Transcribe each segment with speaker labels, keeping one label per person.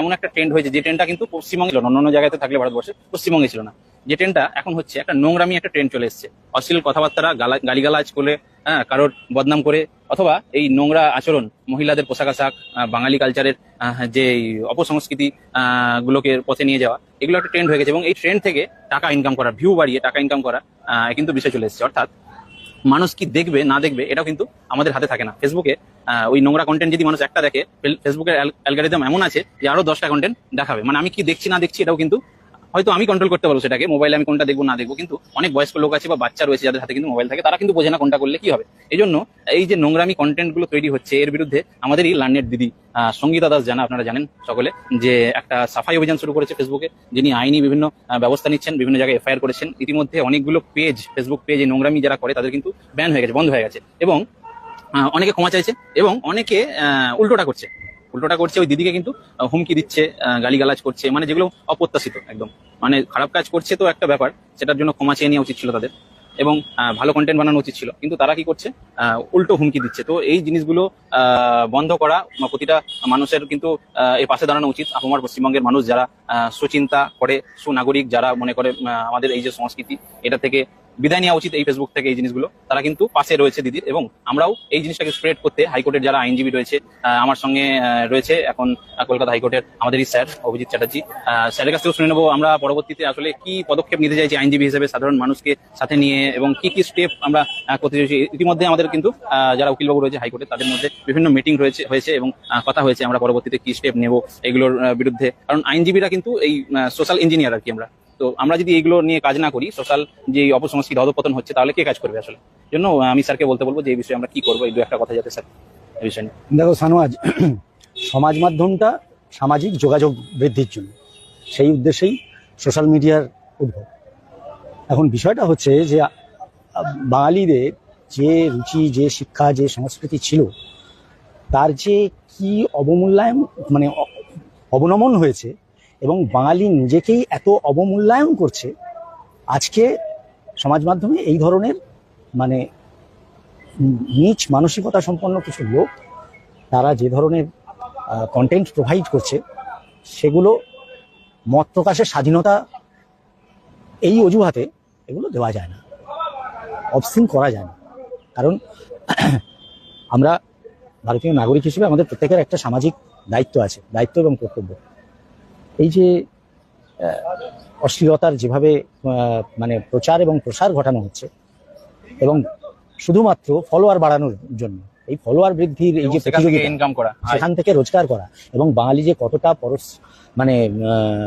Speaker 1: এমন একটা ট্রেন্ড হয়েছে যে ট্রেন্ডটা কিন্তু পশ্চিমবঙ্গে ছিল অন্য জায়গাতে থাকলে ভারতবর্ষে পশ্চিমবঙ্গে ছিল না। যে ট্রেন্ডটা এখন হচ্ছে একটা নোংরামি একটা ট্রেন্ড চলে এসেছে। অশ্লীল কথাবার্তা গালা- গালিগালাজ করে হ্যাঁ কারোর বদনাম করে, অথবা এই নোংরা আচরণ, মহিলাদের পোশাক আশাক বাঙালি কালচারের যে অপসংস্কৃতি গুলোকে পথে নিয়ে যাওয়া, এগুলো একটা ট্রেন্ড হয়ে গেছে এবং এই ট্রেন্ড থেকে টাকা ইনকাম করা ভিউ বাড়িয়ে টাকা ইনকাম করা কিন্তু বিষয় চলে এসেছে। অর্থাৎ মানুষ কি দেখবে, না দেখবে, এটাও কিন্তু আমাদের হাতে থাকে না। ফেসবুকে ওই নোংরা কন্টেন্ট যদি মানুষ একটা দেখে ফেসবুকের অ্যালগারিদম এমন আছে যে আরও দশটা কন্টেন্ট দেখাবে। মানে আমি কি দেখছি, না দেখছি, এটাও কিন্তু হয়তো আমি কন্ট্রোল করতে পারব সেটাকে মোবাইলে আমি কোনটা দেখব না দেখব, কিন্তু অনেক বয়স্ক লোক আছে বা বাচ্চা রয়েছে যাদের হাতে কিন্তু মোবাইল থাকে, তারা কিন্তু বোঝে না কোনটা করলে কি হবে। এই জন্য এই যে নোংরামি কন্টেন্টগুলো তৈরি হচ্ছে, এর বিরুদ্ধে আমাদেরই লার্নের দিদি সঙ্গীতা দাস জানা, আপনারা জানেন সকলে, যে একটা সাফাই অভিযান শুরু করেছে ফেসবুকে যিনি আইনি বিভিন্ন ব্যবস্থা নিচ্ছেন, বিভিন্ন জায়গায় এফআইআর করেছেন, ইতিমধ্যে অনেকগুলো পেজ ফেসবুক পেজ এই নোংরামি যারা করে, তাদের কিন্তু ব্যান হয়ে গেছে, বন্ধ হয়ে গেছে। এবং অনেকে ক্ষমা চাইছে এবং অনেকে উল্টোটা করছে। উল্টোটা করছে, ওই দিদিকে কিন্তু হুমকি দিচ্ছে গালিগালাজ করছে মানে যেগুলো অপ্রত্যাশিত একদম। মানে খারাপ কাজ করছে তো একটা ব্যাপার, সেটার জন্য ক্ষমা চেয়ে নেওয়া উচিত ছিল তাদের। এবং ভালো কন্টেন্ট বানানো উচিত ছিল। কিন্তু তারা কি করছে? উল্টো হুমকি দিচ্ছে। তো এই জিনিসগুলো বন্ধ করা প্রতিটা মানুষের কিন্তু এর পাশে দাঁড়ানো উচিত। আমার পশ্চিমবঙ্গের মানুষ যারা সুচিন্তা করে, সুনাগরিক যারা মনে করে আমাদের এই যে সংস্কৃতি, এটা থেকে বিদায় নেওয়া উচিত এই ফেসবুক থেকে এই জিনিসগুলো। তারা কিন্তু পাশে রয়েছে দিদির এবং আমরাও এই জিনিসটাকে স্প্রেড করতে হাইকোর্টের যারা আইনজীবী রয়েছে আমার সঙ্গে রয়েছে এখন কলকাতা হাইকোর্টের আমাদেরই স্যার অভিজিৎ চ্যাটার্জি। স্যারের কাছ থেকে শুনে নেব আমরা পরবর্তীতে আসলে কি পদক্ষেপ নিতে চাইছি আইনজীবী হিসেবে সাধারণ মানুষকে সাথে নিয়ে এবং কি কি স্টেপ আমরা করতে চাইছি। ইতিমধ্যে আমাদের কিন্তু যারা উকিলবাবু রয়েছে হাইকোর্টে, তাদের মধ্যে বিভিন্ন মিটিং রয়েছে, হয়েছে এবং কথা হয়েছে। আমরা পরবর্তীতে কি স্টেপ নেব এগুলোর বিরুদ্ধে। কারণ আইনজীবীরা কিন্তু এই সোশ্যাল ইঞ্জিনিয়ার আর কি আমরা। তো আমরা যদি এইগুলো নিয়ে কাজ না করি সোশ্যাল যে অপসংস্কৃতি, অধপতন হচ্ছে, তাহলে কে কাজ করবে আসলে? জন্য আমি স্যারকে বলতে বলব যে এই বিষয়ে আমরা কি করব, এই দু একটা কথা যাতে স্যার
Speaker 2: দেখো সানোয়াজ সমাজ মাধ্যমটা সামাজিক যোগাযোগ বৃদ্ধির জন্য, সেই উদ্দেশ্যেই সোশ্যাল মিডিয়ার উদ্ভব। এখন বিষয়টা হচ্ছে যে বাঙালিদের যে রুচি, যে শিক্ষা, যে সংস্কৃতি ছিল, তার যে কি অবমূল্যায়ন মানে অবনমন হয়েছে এবং বাঙালি নিজেকেই এত অবমূল্যায়ন করছে, আজকে সমাজ মাধ্যমে এই ধরনের মানে নীচ মানসিকতা সম্পন্ন কিছু লোক, তারা যে ধরনের কন্টেন্ট প্রোভাইড করছে, সেগুলো মত প্রকাশের স্বাধীনতা এই অজুহাতে এগুলো দেওয়া যায় না অবসিন করা যায় না। কারণ আমরা ভারতীয় নাগরিক হিসেবে আমাদের প্রত্যেকের একটা সামাজিক দায়িত্ব আছে, দায়িত্ব এবং কর্তব্য। এই যে অশ্লীলতার যেভাবে মানে প্রচার এবং প্রসার ঘটানো হচ্ছে এবং শুধুমাত্র ফলোয়ার বাড়ানোর জন্য এই ফলোয়ার বৃদ্ধির এই যে
Speaker 1: ইনকাম করা
Speaker 2: সেখান থেকে রোজগার করা এবং বাঙালি যে কতটা পরশ মানে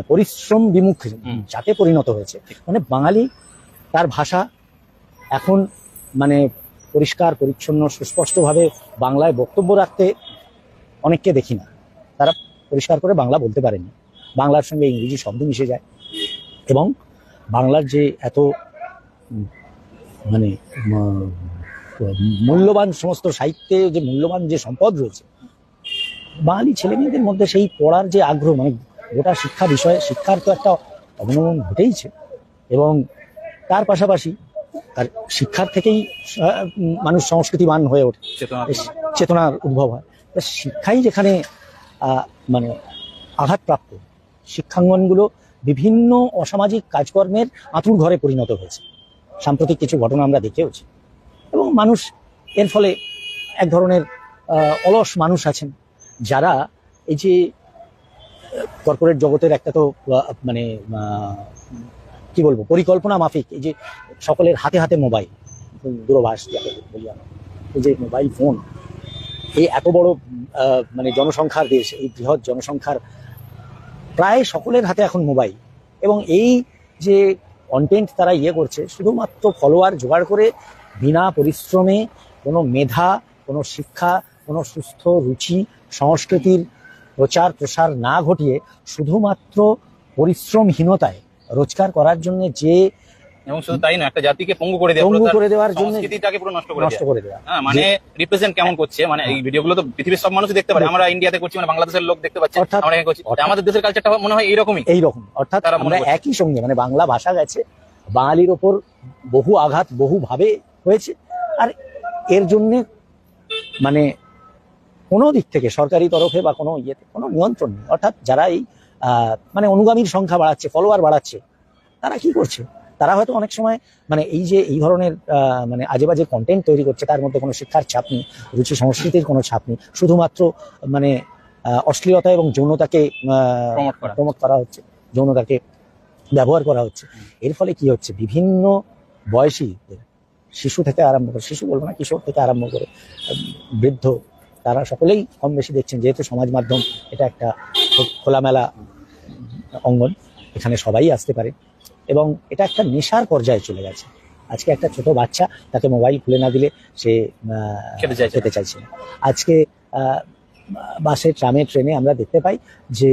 Speaker 2: পরিশ্রম বিমুখ যাতে পরিণত হয়েছে মানে বাঙালি তার ভাষা এখন মানে পরিষ্কার পরিচ্ছন্ন সুস্পষ্টভাবে বাংলায় বক্তব্য রাখতে অনেককে দেখি না। তারা পরিষ্কার করে বাংলা বলতে পারেনি। বাংলার সঙ্গে ইংরেজি শব্দ মিশে যায়। এবং বাংলার যে এত মানে মূল্যবান সমস্ত সাহিত্যে যে মূল্যবান যে সম্পদ রয়েছে বাঙালি ছেলে মেয়েদের মধ্যে সেই পড়ার যে আগ্রহ মানে গোটা শিক্ষা বিষয়ে শিক্ষার তো একটা অবনমন ঘটেইছে এবং তার পাশাপাশি তার শিক্ষার থেকেই মানুষ সংস্কৃতিবান হয়ে ওঠে। চেতনার উদ্ভব হয়। তা শিক্ষাই যেখানে মানে আঘাতপ্রাপ্ত। শিক্ষাঙ্গনগুলো বিভিন্ন অসামাজিক কাজকর্মের আঁতুর ঘরে পরিণত হয়েছে। সাম্প্রতিক কিছু ঘটনা আমরা দেখেওছি। এবং মানুষ, এর ফলে এক ধরনের অলস মানুষ আছেন, যারা এই যে কর্পোরেট জগতের একটা তো মানে কি বলব, পরিকল্পনা মাফিক, এই যে, সকলের হাতে হাতে মোবাইল দূরভাষ বলি এই যে মোবাইল ফোন, এই এত বড় মানে জনসংখ্যার দেশ, এই বৃহৎ জনসংখ্যার প্রায় সকলের হাতে এখন মোবাইল এবং এই যে কন্টেন্ট তারা ইয়ে করছে, শুধুমাত্র ফলোয়ার জোগাড় করে, বিনা পরিশ্রমে কোনো মেধা, কোনো শিক্ষা, কোনো সুস্থ রুচি, সংস্কৃতির প্রচার প্রসার না ঘটিয়ে শুধুমাত্র পরিশ্রমহীনতায় রোজগার করার জন্য যে
Speaker 1: এবং শুধু তাই না একটা জাতিকে পঙ্গু করে দেওয়া
Speaker 2: পঙ্গু করে দেওয়ার জন্য
Speaker 1: সংস্কৃতিটাকে পুরো নষ্ট করে
Speaker 2: নষ্ট
Speaker 1: দেওয়া।
Speaker 2: করে দেওয়া।
Speaker 1: হ্যাঁ মানে রিপ্রেজেন্ট কেমন করছে? মানে এই ভিডিওগুলো তো পৃথিবীর সব মানুষ দেখতে পারে। আমরা ইন্ডিয়াতে করছি মানে বাংলাদেশের লোক দেখতে পাচ্ছে
Speaker 2: অর্থাৎ-
Speaker 1: আমরা এখানে করছি। আমাদের দেশের কালচারটা মনে হয় এইরকমই।
Speaker 2: এইরকম। অর্থাৎ আমরা একই সঙ্গে মানে বাংলা ভাষা গেছে বাঙালির ওপর বহু আঘাত বহু ভাবে হয়েছে। আর এর জন্য মানে কোনো দিক থেকে সরকারি তরফে বা কোনো ইয়েতে কোনো নিয়ন্ত্রণ নেই। অর্থাৎ যারা এই মানে অনুগামীর সংখ্যা বাড়াচ্ছে ফলোয়ার বাড়াচ্ছে তারা কি করছে? তারা হয়তো অনেক সময় মানে এই যে এই ধরনের মানে আজে বাজে কন্টেন্ট তৈরি করছে তার মধ্যে কোনো শিক্ষার ছাপ নেই রুচি সংস্কৃতির কোনো ছাপ নেই শুধুমাত্র মানে অশ্লীলতা এবং যৌনতাকে
Speaker 1: প্রমোট করা
Speaker 2: হচ্ছে যৌনতাকে ব্যবহার করা হচ্ছে। এর ফলে কি হচ্ছে? বিভিন্ন বয়সী শিশু থেকে আরম্ভ করে শিশু বলব না কিশোর থেকে আরম্ভ করে বৃদ্ধ তারা সকলেই কম বেশি দেখছেন যেহেতু সমাজ মাধ্যম এটা একটা খোলামেলা অঙ্গন এখানে সবাই আসতে পারে। এবং এটা একটা নেশার পর্যায়ে চলে গেছে। আজকে একটা ছোট বাচ্চা তাকে মোবাইল খুলে না দিলে সে
Speaker 1: খেতে চাইছে না।
Speaker 2: আজকে বাসে ট্রামে ট্রেনে আমরা দেখতে পাই যে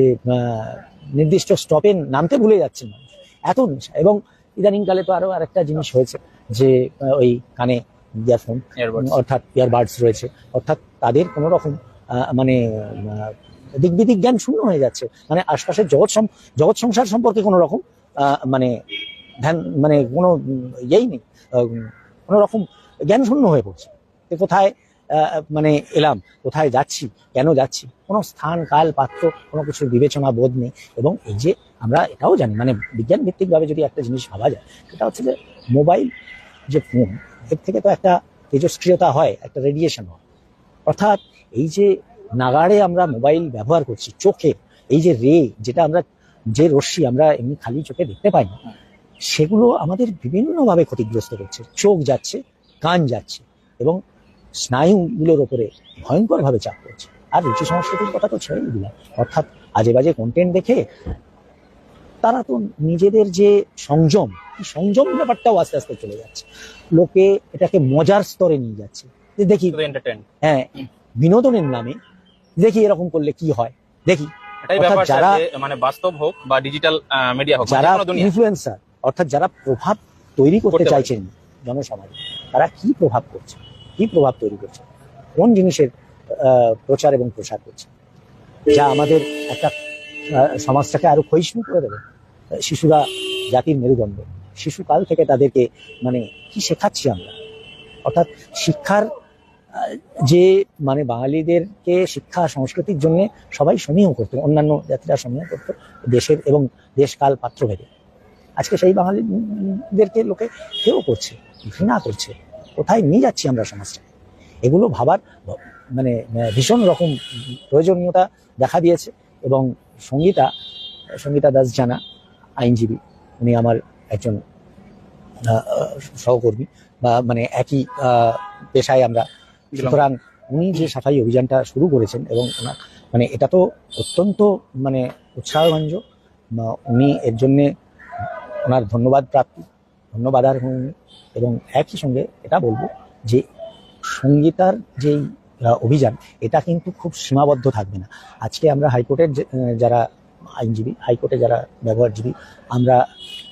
Speaker 2: নির্দিষ্ট স্টপে নামতে ভুলে যাচ্ছেন মানুষ। এত নেশা। এবং ইদানিংকালে তো আরও আরেকটা জিনিস হয়েছে যে ওই কানে ইয়ারফোন অর্থাৎ ইয়ারবাডস রয়েছে। অর্থাৎ তাদের কোনো রকম মানে দিক বিদিক জ্ঞান শূন্য হয়ে যাচ্ছে। মানে আশপাশের জগৎ জগৎ সংসার সম্পর্কে কোনো রকম মানে ধ্যান মানে কোনো ইয়েই নেই কোনো রকম জ্ঞান শূন্য হয়ে পড়ছে। যে কোথায় মানে এলাম, কোথায় যাচ্ছি, কেন যাচ্ছি, কোনো স্থান, কাল, পাত্র, কোনো কিছুর বিবেচনা, বোধ নেই। এবং এই যে আমরা এটাও জানি মানে বিজ্ঞান ভিত্তিকভাবে যদি একটা জিনিস ভাবা যায়, সেটা হচ্ছে যে মোবাইল যে ফোন, এর থেকে তো একটা তেজস্ক্রিয়তা হয়, একটা রেডিয়েশন হয়। অর্থাৎ এই যে নাগাড়ে আমরা মোবাইল ব্যবহার করছি, চোখে, এই যে রে যেটা আমরা যে রশ্মি আমরা এমনি খালি চোখে দেখতে পাই না সেগুলো আমাদের বিভিন্নভাবে ক্ষতিগ্রস্ত করছে। চোখ যাচ্ছে কান যাচ্ছে এবং স্নায়ুগুলোর ওপরে ভয়ঙ্করভাবে চাপ পড়ছে। আর রুচি সংস্কৃতির কথা তো ছেড়েই দিলাম। অর্থাৎ আজে বাজে কন্টেন্ট দেখে তারা তো নিজেদের যে সংযম সংযম ব্যাপারটাও আস্তে আস্তে চলে যাচ্ছে। লোকে এটাকে মজার স্তরে নিয়ে যাচ্ছে। যে দেখি হ্যাঁ বিনোদনের নামে দেখি এরকম করলে কি হয়। দেখি। অর্থাৎ যারা-
Speaker 1: মানে বাস্তব হোক বা ডিজিটাল মিডিয়া হোক
Speaker 2: যারা
Speaker 1: যেকোনো
Speaker 2: ইনফ্লুয়েন্সার অর্থাৎ যারা প্রভাব তৈরি করতে চাইছেন জনসমাজে তারা কি প্রভাব করছে? কি প্রভাব তৈরি করছে? কোন জিনিসের প্রচার এবং প্রসার করছে? যা আমাদের একটা সমাজটাকে আরও ক্ষয়িষ্ণু করে দেবে। শিশুরা জাতির মেরুদণ্ড। শিশুকাল থেকে তাদেরকে মানে কি শেখাচ্ছি আমরা? অর্থাৎ শিক্ষার যে মানে বাঙালিদেরকে শিক্ষা, সংস্কৃতির জন্য সবাই সমীহ করতো, অন্যান্য জাতিরা সমীহ করতো দেশের এবং দেশকাল পাত্র ভেদে। আজকে সেই বাঙালিদেরকে লোকে কেউ করছে, ঘৃণা করছে, কোথায় নিয়ে যাচ্ছি আমরা সমাজটা এগুলো ভাবার মানে ভীষণ রকম প্রয়োজনীয়তা দেখা দিয়েছে এবং সঙ্গীতা সঙ্গীতা দাস জানা, আইনজীবী, উনি আমার একজন সহকর্মী বা মানে একই পেশায় আমরা সুতরাং উনি যে সাফাই অভিযানটা শুরু করেছেন এবং মানে এটা তো অত্যন্ত মানে উৎসাহভাঞ্জক বা উনি এর জন্যে ওনার ধন্যবাদ প্রাপ্তি, ধন্যবাদ আর এবং একই সঙ্গে এটা বলব যে সঙ্গীতার যেই অভিযান, এটা কিন্তু খুব সীমাবদ্ধ থাকবে না। আজকে আমরা হাইকোর্টের যারা আইনজীবী, হাইকোর্টে যারা ব্যবহারজীবী, আমরা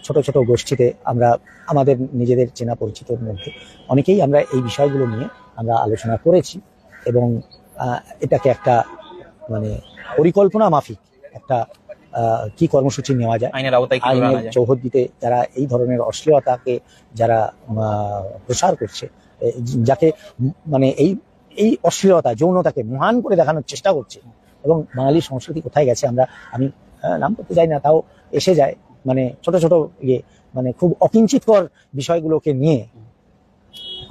Speaker 2: ছোট ছোট গোষ্ঠীতে আমরা আমাদের নিজেদের চেনা পরিচিতর মধ্যে, অনেকেই আমরা এই বিষয়গুলো নিয়ে আমরা আলোচনা করেছি এবং এটাকে একটা মানে পরিকল্পনা মাফিক একটা কি কর্মসূচি নেওয়া যায়।
Speaker 1: আইনের আওতায়
Speaker 2: আইনের চৌহদ্দিতে যারা এই ধরনের অশ্লীলতাকে যারা প্রসার করছে যাকে মানে এই এই অশ্লীলতা যৌনতাকে মহান করে দেখানোর চেষ্টা করছে এবং বাঙালি সংস্কৃতি কোথায় গেছে আমরা আমি নাম করতে যাই না তাও এসে যায়। মানে ছোট ছোট ইয়ে মানে খুব অকিঞ্চিতকর বিষয়গুলোকে নিয়ে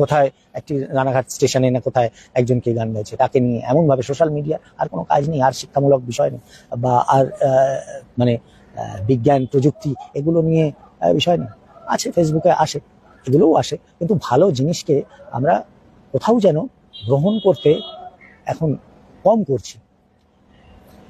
Speaker 2: কোথায় একটি রানাঘাট স্টেশনে না কোথায় একজনকে গান গাইছে? তাকে নিয়ে এমনভাবে সোশ্যাল মিডিয়া আর কোনো কাজ নেই, আর শিক্ষামূলক বিষয় নেই, বা আর মানে বিজ্ঞান, প্রযুক্তি এগুলো নিয়ে বিষয় নেই। আছে ফেসবুকে আসে, এগুলোও আসে, কিন্তু ভালো জিনিসকে আমরা কোথাও যেন গ্রহণ করতে এখন কম করছি।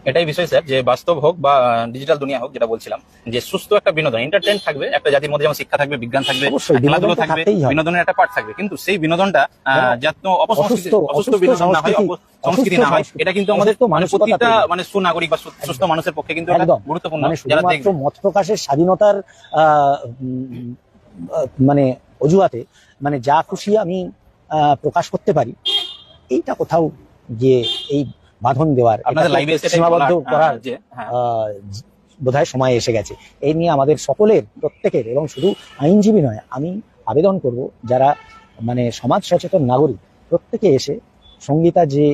Speaker 1: এটাই বিষয় স্যার যে বাস্তব হোক বা ডিজিটাল দুনিয়া হোক যেটা বলছিলাম যে সুস্থ একটা বিনোদন এন্টারটেন থাকবে একটা জাতির মধ্যে যেমন শিক্ষা থাকবে বিজ্ঞান থাকবে খেলাধুলো থাকবে বিনোদনের একটা পার্ট থাকবে। কিন্তু সেই বিনোদনটা
Speaker 2: হ্যাঁ।
Speaker 1: যাতে অপসংস্কৃতি
Speaker 2: অসুস্থ-
Speaker 1: বিনোদন না হয়
Speaker 2: সংস্কৃতি,
Speaker 1: না হয় এটা কিন্তু আমাদের মানে প্রতিটা মানে সুনাগরিক বা সুস্থ মানুষের পক্ষে কিন্তু গুরুত্বপূর্ণ।
Speaker 2: মানে
Speaker 1: যারা দেখবে।
Speaker 2: মত প্রকাশের স্বাধীনতার আহ, মানে অজুহাতে মানে যা খুশি আমি আহ, প্রকাশ করতে পারি এইটা কোথাও গিয়ে এই বাঁধন দেওয়ার। সীমাবদ্ধ করার
Speaker 1: হ্যাঁ।
Speaker 2: বোধহয় সময় এসে গেছে। এই নিয়ে আমাদের সকলের প্রত্যেকের এবং শুধু আইনজীবী নয় আমি আবেদন করব যারা মানে সমাজ সচেতন নাগরিক প্রত্যেকে এসে সঙ্গীতা যে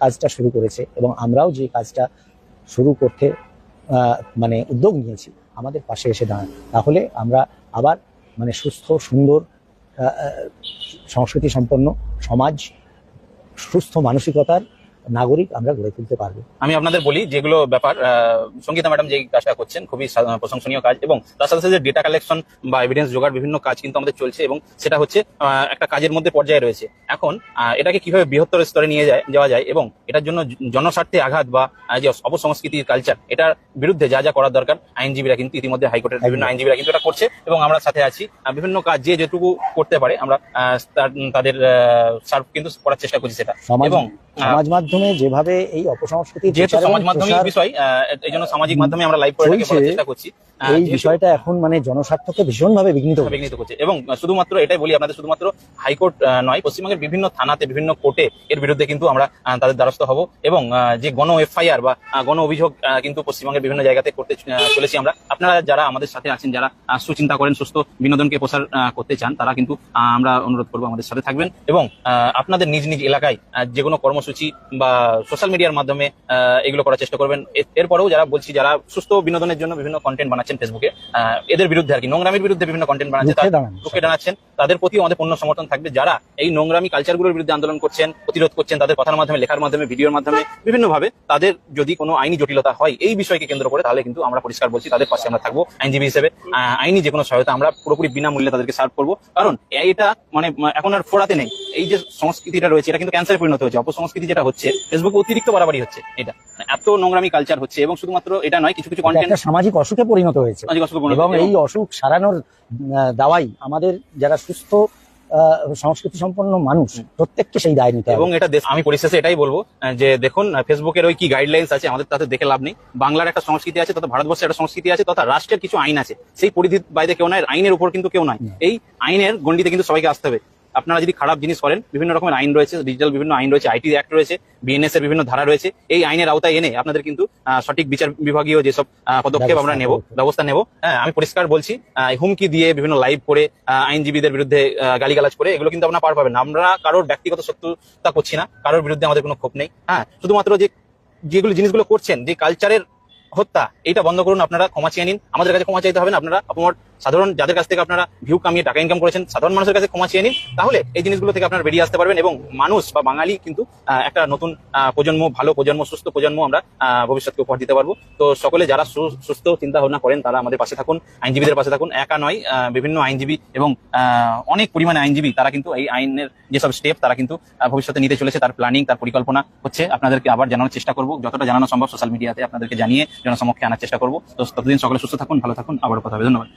Speaker 2: কাজটা শুরু করেছে এবং আমরাও যে কাজটা শুরু করতে মানে উদ্যোগ নিয়েছি আমাদের পাশে এসে দাঁড়ান। তাহলে আমরা আবার মানে সুস্থ সুন্দর সংস্কৃতি সম্পন্ন সমাজ সুস্থ মানসিকতার নাগরিক আমরা গড়ে তুলতে পারব।
Speaker 1: আমি আপনাদের বলি যেগুলো ব্যাপার সঙ্গীতা ম্যাডাম যে কাজটা করছেন খুবই প্রশংসনীয় কাজ এবং তার সাথে সাথে ডেটা কালেকশন বা এভিডেন্স জোগাড় বিভিন্ন কাজ কিন্তু আমাদের চলছে এবং সেটা হচ্ছে একটা কাজের মধ্যে পর্যায়ে রয়েছে। এখন এটাকে কীভাবে বৃহত্তর স্তরে নিয়ে যায় যাওয়া যায় এবং এটার জন্য জনস্বার্থে আঘাত বা যে অপসংস্কৃতির কালচার এটার বিরুদ্ধে যা যা করার দরকার আইনজীবীরা কিন্তু ইতিমধ্যে হাইকোর্টের বিভিন্ন আইনজীবীরা কিন্তু এটা করছে এবং আমরা সাথে আছি। বিভিন্ন কাজ যে যেটুকু করতে পারে আমরা তাদের সার্ভ কিন্তু করার চেষ্টা করছি সেটা। এবং
Speaker 2: সমাজ মাধ্যমে যেভাবে এই অপসংস্কৃতির
Speaker 1: যেহেতু সমাজ
Speaker 2: প্রসার
Speaker 1: বিষয় এই জন্য সামাজিক মাধ্যমে আমরা লাইভ করে চেষ্টা করছি।
Speaker 2: এই বিষয়টা এখন মানে জনস্বার্থকে ভীষণভাবে বিঘ্নিত
Speaker 1: বিঘ্নিত করছে। এবং শুধুমাত্র এটাই বলি আপনাদের শুধুমাত্র হাইকোর্ট নয় পশ্চিমবঙ্গের বিভিন্ন থানাতে বিভিন্ন কোর্টে এর বিরুদ্ধে কিন্তু আমরা তাদের দ্বারস্থ হব। এবং যে গণ এফআইআর বা গণ অভিযোগ কিন্তু পশ্চিমবঙ্গের বিভিন্ন জায়গাতে করতে চলেছি আমরা। আপনারা যারা আমাদের সাথে আছেন যারা সুচিন্তা করেন সুস্থ বিনোদনকে প্রসার করতে চান তারা কিন্তু আহ, আমরা অনুরোধ করব আমাদের সাথে থাকবেন। এবং আপনাদের নিজ নিজ এলাকায় যে কোনো কর্মসূচি বা সোশ্যাল মিডিয়ার মাধ্যমে এগুলো করার চেষ্টা করবেন। এরপরেও যারা বলছি যারা সুস্থ বিনোদনের জন্য বিভিন্ন কন্টেন্ট বানাচ্ছেন ফেসবুকে এদের বিরুদ্ধে আর কি নোংরামির বিরুদ্ধে বিভিন্ন কন্টেন্ট বানাচ্ছে
Speaker 2: রুখে
Speaker 1: দাঁড়াচ্ছেন তাদের প্রতি আমাদের পূর্ণ সমর্থন থাকবে। যারা এই নোংরামি কালচারগুলোর বিরুদ্ধে আন্দোলন করছেন প্রতিরোধ করছেন তাদের কথার মাধ্যমে লেখার মাধ্যমে ভিডিওর মাধ্যমে বিভিন্নভাবে তাদের যদি কোনো আইনি জটিলতা হয় এই বিষয়কে কেন্দ্র করে তাহলে কিন্তু আমরা পরিষ্কার বলছি তাদের পাশে আমরা থাকব আইনজীবী হিসেবে। আইনি যে কোনো সহায়তা আমরা পুরোপুরি বিনামূল্যে তাদেরকে সার্ভ করব। কারণ এটা মানে এখন আর ফোরাতে নেই। এই যে সংস্কৃতিটা রয়েছে এটা কিন্তু ক্যান্সারে পরিণত হচ্ছে অপসংস্কৃতি যেটা হচ্ছে ফেসবুকে অতিরিক্ত বাড়াবাড়ি হচ্ছে এটা। মানে এত নোংরামি কালচার হচ্ছে এবং শুধুমাত্র এটা নয় কিছু কিছু কন্টেন্ট
Speaker 2: সামাজিক অসুখে পরিণত হয়েছে। এবং এই অসুখ সারানোর দাওয়াই আমাদের যারা সুস্থ সংস্কৃতি সম্পন্ন মানুষ প্রত্যেককে সেই দায় নিতে
Speaker 1: এবং এটা আমি পরিশেষে এটাই বলব যে দেখুন ফেসবুকের ওই কি গাইডলাইন্স আছে আমাদের তাতে দেখে লাভ নেই। বাংলার একটা সংস্কৃতি আছে তথা ভারতবর্ষের একটা সংস্কৃতি আছে তথা রাষ্ট্রের কিছু আইন আছে। সেই পরিধির বাইরে কেউ নয় আইনের উপর কিন্তু কেউ নয় এই আইনের গণ্ডিতে কিন্তু সবাইকে আসতে হবে। আপনারা যদি খারাপ জিনিস করেন বিভিন্ন রকমের আইন রয়েছে ডিজিটাল বিভিন্ন আইন রয়েছে আইটি অ্যাক্ট রয়েছে বিএনএস এর বিভিন্ন ধারা রয়েছে এই আইনের আওতায় এনে আপনাদের কিন্তু সঠিক বিচার বিভাগীয় যেসব পদক্ষেপ আমরা নেব
Speaker 2: ব্যবস্থা,
Speaker 1: নেব। হ্যাঁ আমি পরিষ্কার বলছি হুমকি দিয়ে বিভিন্ন লাইভ করে আইনজীবীদের বিরুদ্ধে গালিগালাজ করে এগুলো কিন্তু আপনারা পার পাবেন। আমরা কারোর ব্যক্তিগত শত্রুতা করছি না কারোর বিরুদ্ধে আমাদের কোনো ক্ষোভ নেই। হ্যাঁ শুধুমাত্র যে যেগুলো জিনিসগুলো করছেন যে কালচারের হত্যা এটা বন্ধ করুন আপনারা ক্ষমা চেয়ে নিন। আমাদের কাছে ক্ষমা চাইতে হবে না আপনারা আপনার সাধারণ যাদের কাছ থেকে আপনারা ভিউ কামিয়ে টাকা ইনকাম করেছেন, সাধারণ মানুষের কাছে ক্ষমা চেয়ে নিন। তাহলে এই জিনিসগুলো থেকে আপনারা বেরিয়ে আসতে পারবেন এবং মানুষ বা বাঙালি কিন্তু একটা নতুন প্রজন্ম, ভালো প্রজন্ম, সুস্থ প্রজন্ম আমরা ভবিষ্যৎকে উপহার দিতে পারব। তো সকলে যারা সুস্থ চিন্তা ভাবনা করেন, তারা আমাদের পাশে থাকুন, আইনজীবীদের পাশে থাকুন। একা নয় বিভিন্ন আইনজীবী এবং অনেক পরিমাণে আইনজীবী, তারা কিন্তু এই আইনের যেসব স্টেপ তারা কিন্তু ভবিষ্যতে নিতে চলেছে। তার প্ল্যানিং তার পরিকল্পনা হচ্ছে, আপনাদেরকে আবার জানানোর চেষ্টা করব। যতটা জানানো সম্ভব সোশ্যাল মিডিয়াতে আপনাদেরকে জানিয়ে, জনসমক্ষে আনার চেষ্টা করব। তো ততদিন সকলে সুস্থ থাকুন, ভালো থাকুন। আবারও কথা হবে। ধন্যবাদ।